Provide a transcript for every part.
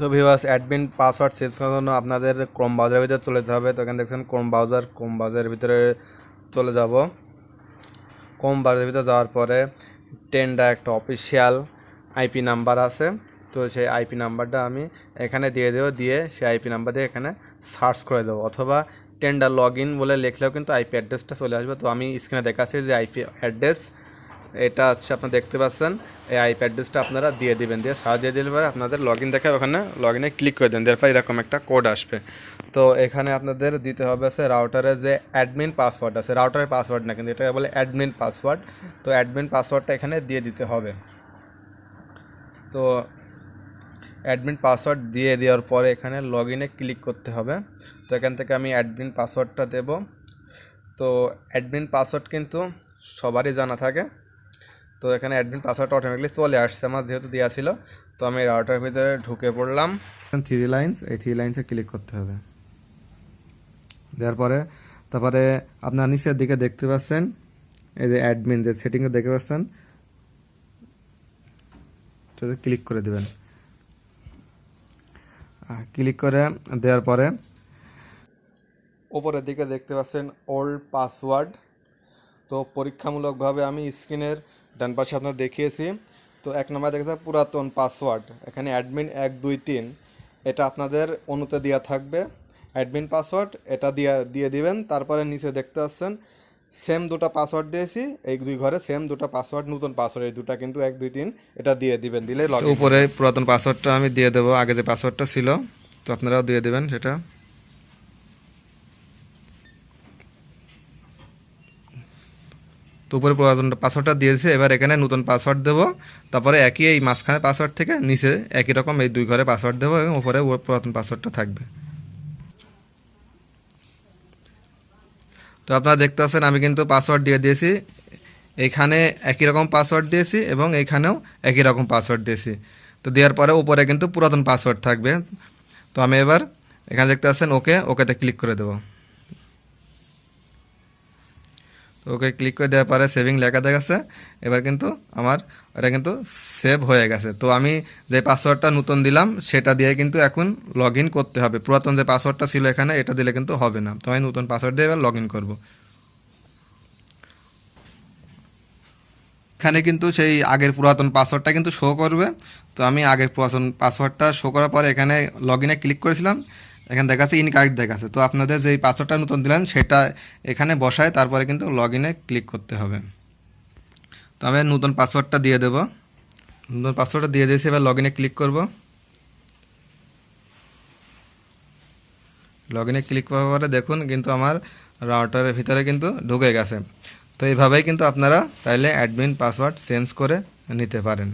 তো viewers admin password change করার জন্য আপনাদের ক্রোম ব্রাউজারের ভিতরে চলে যেতে হবে। তো এখানে দেখছেন ক্রোম ব্রাউজার ক্রোম ব্রাউজারের ভিতরে চলে যাব। ক্রোম ব্রাউজারের ভিতরে যাওয়ার পরে টেন্ডা একটা অফিসিয়াল আইপি নাম্বার আছে। তো সেই আইপি নাম্বারটা আমি এখানে দিয়ে দেবো, দিয়ে সেই আইপি নাম্বার দিয়ে এখানে সার্চ করে দেবো। অথবা টেন্ডার লগ ইন বলে লিখলেও কিন্তু আইপি অ্যাড্রেসটা চলে আসবে। তো আমি স্ক্রিনে দেখাচ্ছি যে আইপি অ্যাড্রেস এটা হচ্ছে আপনারা দেখতে পাচ্ছেন। এই আইপি অ্যাড্রেসটা আপনারা দিয়ে দিবেন, দিয়ে সারা দিয়ে দিলে পরে আপনাদের লগ ইন দেখাবে ওখানে। লগ ইনে ক্লিক করে দেন তারপর এরকম একটা কোড আসবে। তো এখানে আপনাদের দিতে হবে আছে রাউটারের যে অ্যাডমিন পাসওয়ার্ড আছে। রাউটারের পাসওয়ার্ড না, কিন্তু এটা বলে অ্যাডমিন পাসওয়ার্ড তো অ্যাডমিন পাসওয়ার্ডটা এখানে দিয়ে দিতে হবে। তো অ্যাডমিন পাসওয়ার্ড দিয়ে দেওয়ার পরে এখানে লগ ইনে ক্লিক করতে হবে। তো এখান থেকে আমি অ্যাডমিন পাসওয়ার্ডটা দেব। তো অ্যাডমিন পাসওয়ার্ড কিন্তু সবারই জানা থাকে। তো এখানে অ্যাডমিন পাসওয়ার্ডটা অটোমেটিকলি চলে আসছে আমার যেহেতু দেওয়া ছিল। তো আমি রাউটার ভিতরে ঢুকে পড়লাম। থ্রি লাইন্স এই থ্রি লাইন্সে ক্লিক করতে হবে। দেওয়ার পরে তারপরে আপনার নিচের দিকে দেখতে পাচ্ছেন এই যে অ্যাডমিন যে সেটিংয়ে দেখতে পাচ্ছেন ক্লিক করে দেবেন। ক্লিক করে দেওয়ার পরে ওপরের দিকে দেখতে পাচ্ছেন ওল্ড পাসওয়ার্ড তো পরীক্ষামূলকভাবে আমি স্ক্রিনের ডান পাশে আপনার দেখিয়েছি। তো এক নম্বর দেখেছে পুরাতন পাসওয়ার্ড এখানে অ্যাডমিন এক, দুই, তিন। এটা আপনাদের অনুতে দেওয়া থাকবে। অ্যাডমিন পাসওয়ার্ড এটা দিয়ে দিয়ে দিবেন। তারপরে নিচে দেখতে পাচ্ছেন সেম দুটো পাসওয়ার্ড দিয়েছি। এই দুই ঘরে সেম দুটো পাসওয়ার্ড নতুন পাসওয়ার্ড এই দুটো কিন্তু এক, দুই, তিন, এটা দিয়ে দিবেন, দিলে উপরে পুরাতন পাসওয়ার্ডটা আমি দিয়ে দেবো। আগে যে পাসওয়ার্ডটা ছিল, তো আপনারাও দিয়ে দেবেন সেটা। তো উপরে পুরাতন পাসওয়ার্ডটা দিয়েছে, এবার এখানে নতুন পাসওয়ার্ড দেবো। তারপরে একই এই মাঝখানে পাসওয়ার্ড থেকে নিচে একই রকম এই দুই ঘরে পাসওয়ার্ড দেবো এবং উপরে পুরাতন পাসওয়ার্ডটা থাকবে। তো আপনারা দেখতে পাচ্ছেন, আমি কিন্তু পাসওয়ার্ড দিয়ে দিয়েছি। এইখানে একই রকম পাসওয়ার্ড দিয়েছি এবং এইখানেও একই রকম পাসওয়ার্ড দিয়েছি। তো দেওয়ার পরে উপরে কিন্তু পুরাতন পাসওয়ার্ড থাকবে। তো আমি এবার এখানে দেখতে পাচ্ছেন, ওকে, ওকেতে ক্লিক করে দেবো। তো ওকে ক্লিক করে দেওয়ার পরে সেভিং লেখা দেখাচ্ছে এবার কিন্তু আমার এটা কিন্তু সেভ হয়ে গেছে। তো আমি যে পাসওয়ার্ডটা নতুন দিলাম, সেটা দিয়ে কিন্তু এখন লগ করতে হবে। পুরাতন যে পাসওয়ার্ডটা ছিল এখানে, এটা দিলে কিন্তু হবে না। তো আমি নতুন পাসওয়ার্ড দিয়ে এবার লগ ইন করব। এখানে কিন্তু সেই আগের পুরাতন পাসওয়ার্ডটা কিন্তু শো করবে। তো আমি আগের পুরাতন পাসওয়ার্ডটা শো করার পরে এখানে লগ ইনে ক্লিক করেছিলাম। এখানে দেখাচ্ছে ইনকারেক্ট দেখাচ্ছে। তো আপনাদের যেই পাসওয়ার্ডটা নতুন দিলেন, সেটা এখানে বসায়, তারপরে কিন্তু লগ ইনে ক্লিক করতে হবে। তো আমি নতুন পাসওয়ার্ডটা দিয়ে দেবো। নতুন পাসওয়ার্ডটা দিয়ে দিয়েছি, এবার লগ ইনে ক্লিক করব। লগ ইনে ক্লিক করার পরে দেখুন কিন্তু আমার রাউটারের ভিতরে কিন্তু ঢুকে গেছে। তো এইভাবেই কিন্তু আপনারা চাইলে অ্যাডমিন পাসওয়ার্ড চেঞ্জ করে নিতে পারেন।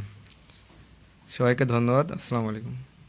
সবাইকে ধন্যবাদ, আসসালামু আলাইকুম।